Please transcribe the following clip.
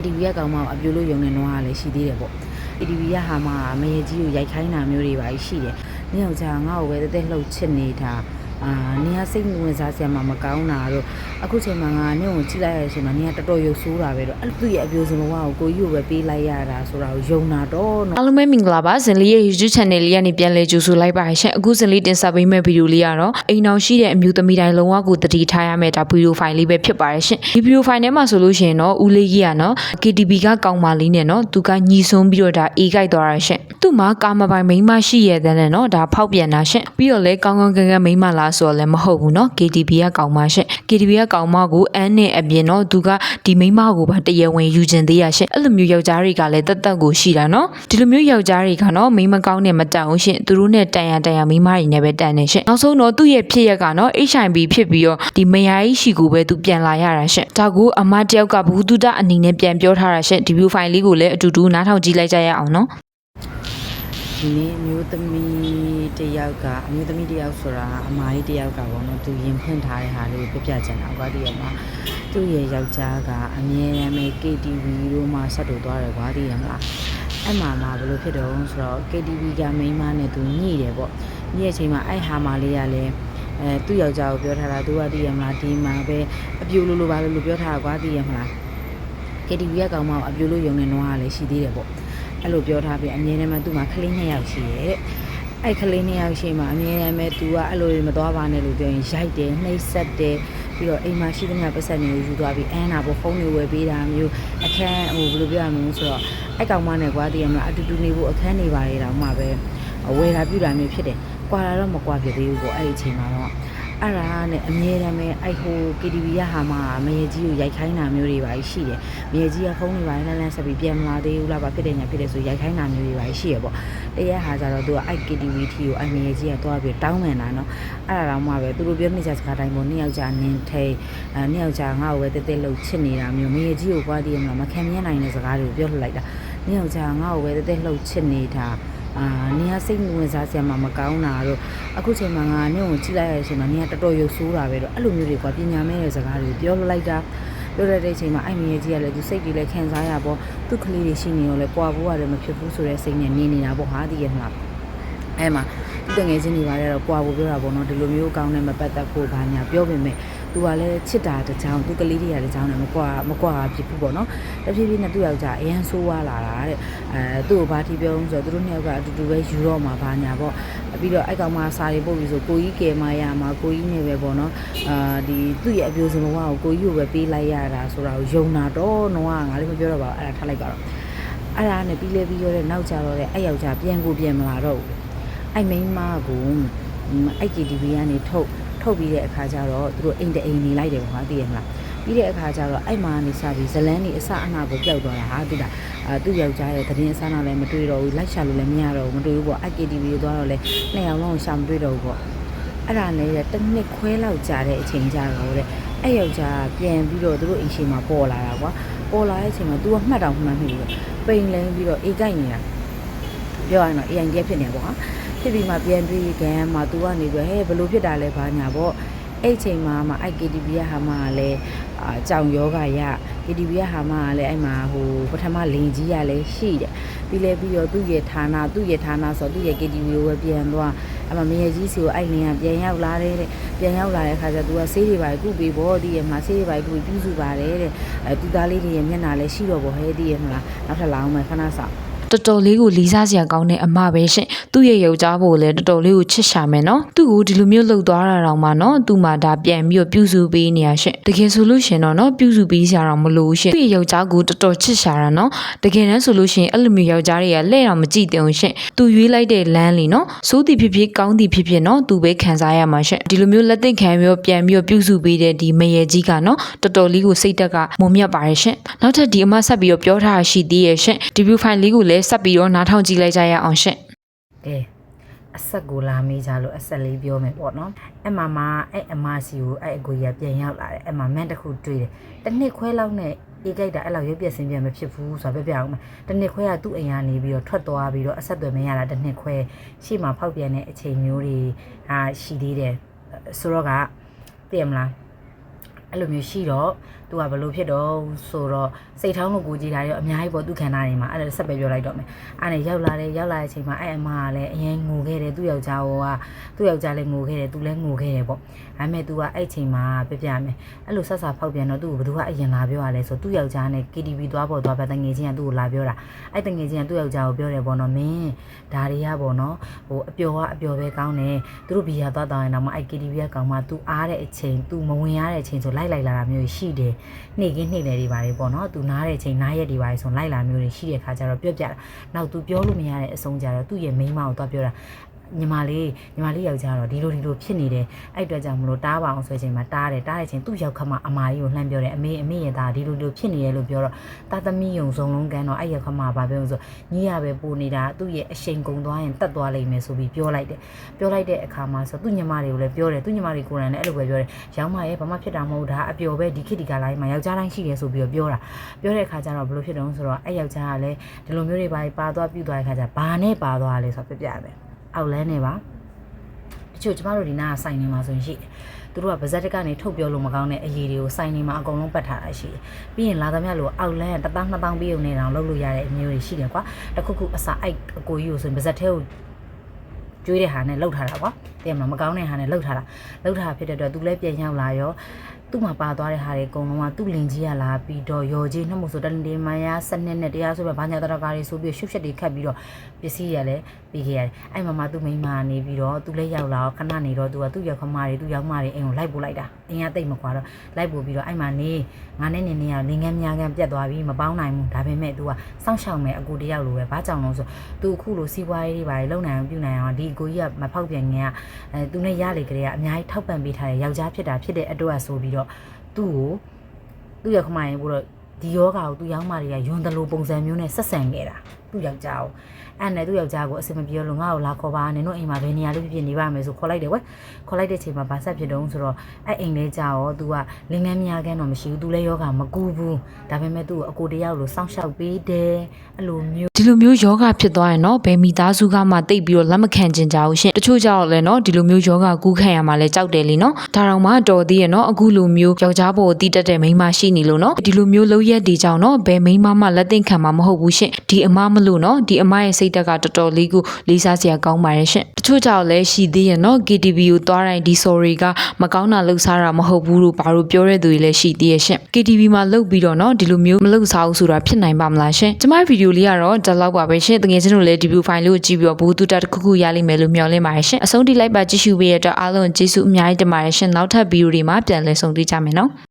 ATV ကကောင်မကိုအပြိုလို့ယုံနေတော့ကလည်းရှိသေးတယ်ပေါ့ ATV ကဟာမမရေကြီးကိုရိုက်ခိုင်းတာမျိုးတွေပါရှိတယ်။နင်းအောင်ကြာငါ့ကိုပဲတက်တက်လှုပ်ချစ်နေတာ အာနင်ကစိတ်ဝင်စားစရာမှမကောင်းတာတော့အခုချိန်မှာငါနင့်ကိုကြည့်လိုက်ရတဲ့အချိန်မှာနင်ကတော်တော်ရုပ်ဆိုးတာပဲတော့အဲ့သူ့ရဲ့အပြိုစင်ဘဝကိုကိုကြီးကိုပဲပေးလိုက်ရတာဆိုတာကိုယုံတာတော့နော်အားလုံးပဲမင်္ဂလာပါဇင်လေးရဲ့ YouTube channel လေးကနေပြန်လည်ကြိုဆိုလိုက်ပါရရှင်အခုဇင်လေးတင်ဆက်ပေးမယ့်ဗီဒီယိုလေးကတော့အိမ်အောင်ရှိတဲ့အမျိုးသမီးတိုင်းလုံးဝကိုတတိထားရမယ့်ဒါဗီဒီယိုဖိုင်လေးပဲဖြစ်ပါရရှင်ဒီဗီဒီယိုဖိုင်ထဲမှာဆိုလို့ရှိရင်တော့ဦးလေးကြီးကနော် KTV ကကောင်းမလေးနဲ့နော်သူကညီဆုံးပြီးတော့ဒါအေးကြိုက်သွားတာရှင်သူ့မှာကာမပိုင်မိန်းမရှိရတဲ့နဲ့နော်ဒါဖောက်ပြန်တာရှင်ပြီးတော့လဲကောင်းကောင်းကဲကဲမိန်းမလားဆိုတော့လည်းမဟုတ်ဘူးနော် KTV ကကောင်းမရှင် KTV ကကောင်းမကိုအန်းနဲ့အပြင်နော်သူကဒီမိန်းမကိုပါတရားဝင်ယူခြင်းသေးရရှင်အဲ့လိုမျိုးယောက်ျားတွေကလည်းတက်တက်ကိုရှိတာနော်ဒီလိုမျိုးယောက်ျားတွေကနော်မိန်းမကောင်းနဲ့မတန်ဘူးရှင်သူတို့နဲ့တန်ရတန်ရမိန်းမတွေနဲ့ပဲတန်နေရှင်နောက်ဆုံးတော့သူ့ရဲ့ဖြစ်ရက်ကနော် HIV ဖြစ်ပြီးတော့ဒီမယားကြီးရှိကိုပဲသူပြန်လာရတာရှင်ဒါကိုအမတယောက်ကဘူးတုဒအနေနဲ့ပြန်ပြောထားတာရှင်ဒီ view file လေးကိုလည်းအတူတူနားထောင်ကြည့်လိုက်ကြရအောင်နော် ဒီနေ့အမျိုးသမီးတစ်ယောက်ကအမျိုးသမီးတစ်ယောက်ဆိုတာအမကြီးတစ်ယောက်ကပေါ့နော်သူရင်ဖွင့်ထားတဲ့ဟာလေးကိုပြပြချင်တာကွာဒီရမှာသူ့ရဲ့ယောက်ျားကအမြဲတမ်းပဲ KTV တို့မှဆက်တူသွားတယ်ကွာဒီရမလားအဲ့မှာမှဘယ်လိုဖြစ်တော့ဆိုတော့ KTV ကမိန်းမနဲ့သူညှိတယ်ပေါ့ညှိတဲ့အချိန်မှာအဲ့ဟာမလေးကလည်းအဲသူ့ယောက်ျားကိုပြောထားတာသူကဒီရမလားဒီမှာပဲအပြိုလိုလိုပါလို့ပြောထားတာကွာဒီရမလား KTV ကကောင်မကိုအပြိုလို့ယုံနေတော့ကလည်းရှိသေးတယ်ပေါ့ အဲ့လိုပြောထားပြီးအမြဲတမ်းမှသူ့မှာကလေးနှစ်ယောက်ရှိရဲ့တဲ့အဲ့ကလေးနှစ်ယောက်ရှိမှအမြဲတမ်းပဲ तू ကအဲ့လိုတွေမသွားပါနဲ့လို့ပြောရင်ရိုက်တယ်နှိပ်စက်တယ်ပြီးတော့အိမ်မှာရှိသမျှပတ်စံတွေကိုယူသွားပြီးအန်းနာပေါ့ဖုန်းတွေဝယ်ပေးတာမျိုးအခန်းဟိုဘယ်လိုပြောရမလဲဆိုတော့အဲ့ကောင်မနဲ့ကွာတည်ရမလားအတူတူနေဖို့အခန်းနေပါလေတော့မှပဲဝယ်တာပြူတာမျိုးဖြစ်တယ်ကွာတာတော့မကွာဖြစ်သေးဘူးပေါ့အဲ့ဒီအချိန်မှာတော့ အဲ့ဒါနဲ့အမြဲတမ်းပဲအဲ့ဟို KTV ရဟာမှာမရေကြီးကိုရိုက်ခိုင်းတာမျိုးတွေပါရှိတယ်မရေကြီးကဖုန်းတွေပါလန်းလန်းဆက်ပြီးပြန်မလာသေးဘူးလားဗာဖြစ်တယ်ညာဖြစ်တယ်ဆိုရိုက်ခိုင်းတာမျိုးတွေပါရှိရပေါ့တရက်ဟာကြတော့သူကအဲ့ KTV ထီကိုအဲ့မရေကြီးကသွားပြီးတောင်းပန်တာနော်အဲ့ဒါတော့မှပဲသူတို့ပြောနေကြစကားတိုင်းပေါ့နှစ်ယောက်ကြာနင်းထိန်အဲနှစ်ယောက်ကြာငါ့ကိုပဲတက်တက်လှုပ်ချစ်နေတာမျိုးမရေကြီးကိုကွာတည်ရမလားမခံမြင်နိုင်တဲ့စကားတွေကိုပြောလှလိုက်တာနှစ်ယောက်ကြာငါ့ကိုပဲတက်တက်လှုပ်ချစ်နေတာ အာနင်ကစိတ်ဝင်စားစရာမှမကောင်းတာတော့အခုချိန်မှာငါနင့်ကိုကြည့်လိုက်ရတဲ့အချိန်မှာနင်ကတော်တော်ရုပ်ဆိုးတာပဲတော့အဲ့လိုမျိုးတွေကပညာမဲ့တဲ့စကားတွေကိုပြောလိုက်တာပြောရတဲ့အချိန်မှာအဲ့မရေကြီးကလည်းသူစိတ်ကြီးလည်းခံစားရပေါ့သူ့ကလေးတွေရှိနေရောလဲပွာဖို့ရတယ်မဖြစ်ဘူးဆိုတဲ့စိတ်နဲ့နေနေတာပေါ့ဟာတည်ရမလားအဲ့မှာသူတငယ်ချင်းတွေပါလေတော့ပွာဖို့ပြောတာပေါ့နော်ဒီလိုမျိုးကောင်းတဲ့မပတ်သက်ဖို့ဘာညာပြောပေမဲ့ သူကလည်းချစ်တာတစ်ချောင်းသူကလေးတွေကတစ်ချောင်းနဲ့မကွာမကွာဖြစ်ဘူးပေါ့နော်တဖြည်းဖြည်းနဲ့သူ့ယောက်ျားအရန်ဆိုးွားလာတာတဲ့အဲသူ့ကိုဘာတီပြောလို့ဆိုတော့သူတို့နှစ်ယောက်ကအတူတူပဲယူတော့မှာဘာညာပေါ့ပြီးတော့အဲ့ကောင်မှစာရီပို့ပြီးဆိုကိုကြီးကယ်မရမှာကိုကြီးနဲ့ပဲပေါ့နော်အာဒီသူ့ရဲ့အပြိုစင်ဘဝကိုကိုကြီးကိုပဲပေးလိုက်ရတာဆိုတာကိုယုံတာတော့တော့ငါလည်းမပြောတော့ပါဘူးအဲ့ဒါထားလိုက်ပါတော့အဲ့ဒါနဲ့ပြီးလဲပြီးရောတဲ့နောက်ကြတော့တဲ့အဲ့ယောက်ျားပြန်ကိုပြန်မလာတော့ဘူးအဲ့မိန်းမကိုအဲ့ KTV ကနေထုတ် ထုတ်ပြီးတဲ့အခါကျတော့သူတို့အိမ်တအိမ်နေလိုက်တယ်ပေါ့ဟာသိရမလားပြီးတဲ့အခါကျတော့အဲ့မှာနေစပြီးဇလန်းနေအစအနာကိုပျောက်သွားတာဟာတိတာအာသူ့ယောက်ျားရဲ့သတင်းအစအနာလည်းမတွေ့တော့ဘူးလိုက်ရှာလို့လည်းမရတော့ဘူးမတွေ့ဘူးပေါ့ IKTV ကိုသွားတော့လည်းနှစ်ယောက်လုံးရှာမတွေ့တော့ဘူးပေါ့အဲ့ဒါနဲ့တစ်နှစ်ခွဲလောက်ကြာတဲ့အချိန်ကြာတော့တဲ့အဲ့ယောက်ျားပြန်ပြီးတော့သူတို့အိမ်ရှိမှာပေါ်လာတာကွာပေါ်လာတဲ့အချိန်မှာ तू ကမှတ်တော့မှတ်မိဘူးပိန်လဲပြီးတော့အေးကြိုက်နေတာပြောရရင်တော့ AI ကဖြစ်နေတာပေါ့ဟာ ဖြစ်ပြီးမှပြန်ပြီးကန်မှာ तू ကနေပြီးဟဲ့ဘလို့ဖြစ်တာလဲဘာညာပေါ့အဲ့ချိန်မှာမှ IKTV ရဟာမှာလည်းအာကြောင်ယောဂရ KTV ရဟာမှာလည်းအဲ့မှာဟိုပထမလင်ကြီးရလည်းရှိတယ်ပြီးလဲပြီးတော့သူ့ရဲ့ဌာနသူ့ရဲ့ဌာနဆိုသူ့ရဲ့ KTV ကိုပဲပြန်သွားအဲ့မှာမရေကြီးစီကိုအဲ့လင်ကပြန်ရောက်လာတယ်တဲ့ပြန်ရောက်လာတဲ့ခါကျ तू ကဆေးတွေပါကုပေးဖို့ဒီရဲ့မှာဆေးတွေပါကုပြီးပြုစုပါတယ်တဲ့အဲသူသားလေးတွေရဲ့မျက်နှာလည်းရှိတော့ဗောဟဲဒီရဲ့မလားနောက်ထပ်လာအောင်မယ်ခဏစောင့် တော်တော်လေးကိုလေးစားစရာကောင်းတဲ့အမပဲရှင်သူ့ရဲ့ယောက်ျားဖို့လည်းတော်တော်လေးကိုချစ်ရှာမယ်နော်သူ့ကိုဒီလိုမျိုးလှုပ်သွားတာတောင်မှနော်သူ့မှာဒါပြန်ပြီးတော့ပြုစုပေးနေရရှင်တကယ်ဆိုလို့ရှင်တော့နော်ပြုစုပေးစရာတော့မလိုဘူးရှင်သူ့ရဲ့ယောက်ျားကိုတော်တော်ချစ်ရှာတာနော်တကယ်တမ်းဆိုလို့ရှင်အဲ့လိုမျိုးယောက်ျားတွေကလဲ့တော့မကြည့်တင်ဘူးရှင်သူရွေးလိုက်တဲ့လမ်းလီနော်စိုးသည်ဖြစ်ဖြစ်ကောင်းသည်ဖြစ်ဖြစ်နော်သူပဲခံစားရမှာရှင်ဒီလိုမျိုးလက်သင့်ခံပြီးတော့ပြန်ပြီးတော့ပြုစုပေးတဲ့ဒီမရေကြီးကနော်တော်တော်လေးကိုစိတ်တက်ကမုံမြတ်ပါတယ်ရှင်နောက်ထပ်ဒီအမဆက်ပြီးတော့ပြောထားတာရှိသေးရဲ့ရှင်ဒီဗီဒီယိုဖိုင်လေးကိုလည်းဆက်ပြီးတော့နားထောင်ကြည့်လိုက်ကြရအောင်ရှင်ကဲအဆက်ကိုလာမေးကြလို့အဆက်လေးပြောမယ်ပေါ့နော်အဲ့မှာမှအဲ့အမစီကိုအဲ့အကိုကြီးကပြန်ရောက်လာတယ်အဲ့မှာမန်တစ်ခုတွေ့တယ်တစ်နှစ်ခွဲလောက်နဲ့အေးကြိုက်တာအဲ့လောက်ရွက်ပြက်စင်းပြက်မဖြစ်ဘူးဆိုတော့ပြပြအောင်မယ်တစ်နှစ်ခွဲကသူ့အိမ်ကနေပြီးတော့ထွက်သွားပြီးတော့အဆက်အသွယ်မရတာတစ်နှစ်ခွဲရှေ့မှာဖောက်ပြန်တဲ့အချိန်မျိုးတွေဟာရှိသေးတယ်ဆိုတော့ကသိရမလား အဲ့လိုမျိုးရှိတော့သူကဘလို့ဖြစ်တော့ဆိုတော့စိတ်ထောင်းလို့ကိုကြည့်တာရောအများကြီးပေါ့သူခံတာနေမှာအဲ့ဒါဆက်ပဲပြောလိုက်တော့မယ်အဲ့နဲ့ရောက်လာတယ်ရောက်လာတဲ့အချိန်မှာအဲ့အမကလည်းအရင်ငိုခဲ့တယ်သူ့ယောက်ျားကသူ့ယောက်ျားလည်းငိုခဲ့တယ်သူလည်းငိုခဲ့တယ်ပေါ့ဒါပေမဲ့သူကအဲ့အချိန်မှာပြပြမယ်အဲ့လိုဆက်စာဖောက်ပြန်တော့သူ့ကိုဘသူကအရင်လာပြောရလဲဆိုသူ့ယောက်ျားနဲ့ KTV သွားပေါ်သွားပဲတငယ်ချင်းကသူ့ကိုလာပြောတာအဲ့တငယ်ချင်းကသူ့ယောက်ျားကိုပြောတယ်ပေါ့နော်မင်းဒါတွေကပေါ့နော်ဟိုအပျော်ကအပျော်ပဲကောင်းတယ်သူတို့ဘီယာသွားတောင်းရင်တော့မအဲ့ KTV ကကောင်မှ तू အားတဲ့အချိန် तू မဝင်ရတဲ့အချိန်ဆိုလိုက်လိုက်လာတာမျိုးရှိတယ်နှိမ့်ကင်းနှိမ့်လေတွေပါလေပေါ့နော် तू နားတဲ့အချိန်နားရက်တွေပါလေဆိုလိုက်လာမျိုးတွေရှိတဲ့ခါကျတော့ပြော့ပြတာနောက် तू ပြောလို့မရတဲ့အဆုံးကြတော့သူ့ရဲ့မိန်းမကိုသွားပြောတာ ညီမလေးညီမလေးယောက်ျားတော့ဒီလိုဒီလိုဖြစ်နေတယ်အဲ့အတွက်ကြောင့်မလို့တားပါအောင်ဆိုချိန်မှာတားတယ်တားတဲ့အချိန်သူ့ရောက်ခမအမာကြီးကိုလှမ်းပြောတယ်အမေအမေရဲ့သားဒီလိုဒီလိုဖြစ်နေတယ်လို့ပြောတော့တာသမီးယုံစုံလုံးကန်တော့အဲ့ရောက်ခမကဘာပြောလို့ဆိုညီရပဲပို့နေတာသူ့ရဲ့အရှိန်ကုန်သွားရင်တတ်သွားလိမ့်မယ်ဆိုပြီးပြောလိုက်တယ်ပြောလိုက်တဲ့အခါမှာဆိုသူ့ညီမတွေကိုလည်းပြောတယ်သူ့ညီမတွေကိုယ်တိုင်လည်းအဲ့လိုပဲပြောတယ်ရောင်းမရဲ့ဘာမှဖြစ်တာမဟုတ်ဒါအပျော်ပဲဒီခေတ်ဒီကာလကြီးမှာယောက်ျားတိုင်းရှိတယ်ဆိုပြီးတော့ပြောတာပြောတဲ့အခါကျတော့ဘယ်လိုဖြစ်တုံးဆိုတော့အဲ့ယောက်ျားကလည်းဒီလိုမျိုးတွေပါပါသွားပြူသွားတဲ့အခါကျဘာနဲ့ပါသွားလဲဆိုတော့ပြပြမယ် အောက်လန်းနေပါတချို့ကျမတို့ဒီနားဆိုင်နေမှာဆိုရင်ရှိတယ်သူတို့ကဗဇက်တကနေထုတ်ပြောလို့မကောင်းတဲ့အရေးတွေကိုစိုင်းနေမှာအကုန်လုံးပတ်ထားတာရှိတယ်။ပြီးရင်လာသမျှလို့အောက်လန်းက1000 2000ပြီးုံနေတောင်လုပ်လို့ရတဲ့အမျိုးတွေရှိတယ်ကွာ။တခုခုအစာအိုက်အကိုကြီးကိုဆိုရင်ဗဇက်ထဲကိုကျွေးတဲ့ဟာနဲ့လှုပ်ထားတာကွာ။တဲ့မှာမကောင်းတဲ့ဟာနဲ့လှုပ်ထားတာ။လှုပ်ထားဖြစ်တဲ့အတွက်သူလည်းပြန်ရောက်လာရော သူ့မှာပါသွားတဲ့ဟာတွေအကုန်လုံးကသူ့လင်ကြီးရလာပြီးတော့ရော်ကြီးနှမှုဆိုတန်တင်မယား၁၂နဲ့တရားဆိုပဲဘာညာတရကားတွေဆိုပြီးရှုပ်ရှက်တွေခတ်ပြီးတော့ပစ္စည်းရလည်းပြီးခဲ့ရတယ်။အဲ့မှာမှသူ့မိန်းမနေပြီးတော့သူလည်းရောက်လာတော့ခဏနေတော့သူကသူ့ရောက်ခမတွေသူ့ရောက်မတွေအိမ်ကိုလိုက်ပို့လိုက်တာ။အိမ်ကတိတ်မကွာတော့လိုက်ပို့ပြီးတော့အဲ့မှာနေငါနဲ့နေနေရလင်ငန်းများငန်းပြတ်သွားပြီးမပေါင်းနိုင်ဘူး။ဒါပေမဲ့သူကစောင့်ရှောက်မယ်အကူတယောက်လိုပဲ။ဘာကြောင့်လဲဆိုသူအခုလိုစီးပွားရေးတွေပါလေလုံနိုင်အောင်ပြုနိုင်အောင်ဒီအကူကြီးကမဖောက်ပြန်ခင်ကအဲသူနဲ့ရလေကလေးကအများကြီးထောက်ပံ့ပေးထားတဲ့ယောက်ျားဖြစ်တာဖြစ်တဲ့အတွက်ဆိုပြီးတော့သူ့ကိုသူ့ရဲ့ခမရင်ပို့တော့ဒီယောဂါကိုသူ့ယောက်မတွေကယွန်းတလို့ပုံစံမျိုးနဲ့ဆက်ဆံခဲ့တာသူ့ယောက်ျားကိုအဲ့နဲ့သူ့ယောက်ျားကိုအစင်မပြေလို့ငါ့ကိုလာခေါ်ပါနင်တို့အိမ်မှာဘယ်နေရာလေးဖြစ်ဖြစ်နေပါမယ်ဆိုခေါ်လိုက်တယ်ကွခေါ်လိုက်တဲ့ချိန်မှာဗာဆက်ဖြစ်တုံးဆိုတော့အဲ့အိမ်လေးကြာရော तू ကလင်းငန်းများကန်းတော့မရှိဘူး तू လည်းယောဂါမကူဘူးဒါပေမဲ့ तू ကိုအကိုတယောက်လိုစောင့်ရှောက်ပေးတယ်အဲ့လိုမျိုး ဒီလိုမျိုးယောဂဖြစ်သွားရင်တော့ဘယ်မိသားစုကမှတိတ်ပြီးတော့လက်မခံကျင်ကြဘူးရှင်တချို့ကြောက်လဲနော်ဒီလိုမျိုးယောဂကူးခံရမှာလဲကြောက်တယ်လीနော်ဒါတောင်မှတော်သေးရဲ့နော်အခုလိုမျိုးယောက်ျားဘောကိုတီးတက်တဲ့မိန်းမရှိနေလို့နော်ဒီလိုမျိုးလောက်ရက်ဒီကြောင့်နော်ဘယ်မိန်းမမှလက်သင့်ခံမှာမဟုတ်ဘူးရှင်ဒီအမမ လို့နော်ဒီအမရဲ့စိတ်တက်ကတော်တော်လေးကိုလေးစားစရာကောင်းပါတယ်ရှင်တချို့ကြောက်လဲရှိသေးရဲ့နော် KTV ကိုသွားတိုင်းဒီ sorry ကမကောင်းတာလှုပ်ရှားတာမဟုတ်ဘူးလို့ဘာလို့ပြောတဲ့သူတွေလည်းရှိသေးရဲ့ရှင် KTV မှာလှုပ်ပြီးတော့နော်ဒီလိုမျိုးမလှုပ်စားဘူးဆိုတာဖြစ်နိုင်ပါမလားရှင်ကျမဗီဒီယိုလေးကတော့ဒီလောက်ပါပဲရှင်တကယ်ချင်းတို့လည်းဒီ view file လေးကိုကြည့်ပြီးတော့ဘူးတူတာတစ်ခုခုရလိမ့်မယ်လို့မျှော်လင့်ပါတယ်ရှင်အဆုံးထိလိုက်ပါကြည့်ရှုပေးရတဲ့အတွက်အားလုံးကျေးဇူးအများကြီးတင်ပါတယ်ရှင်နောက်ထပ်ဗီဒီယိုတွေမှာပြန်လည်ဆုံတွေ့ကြမယ်နော်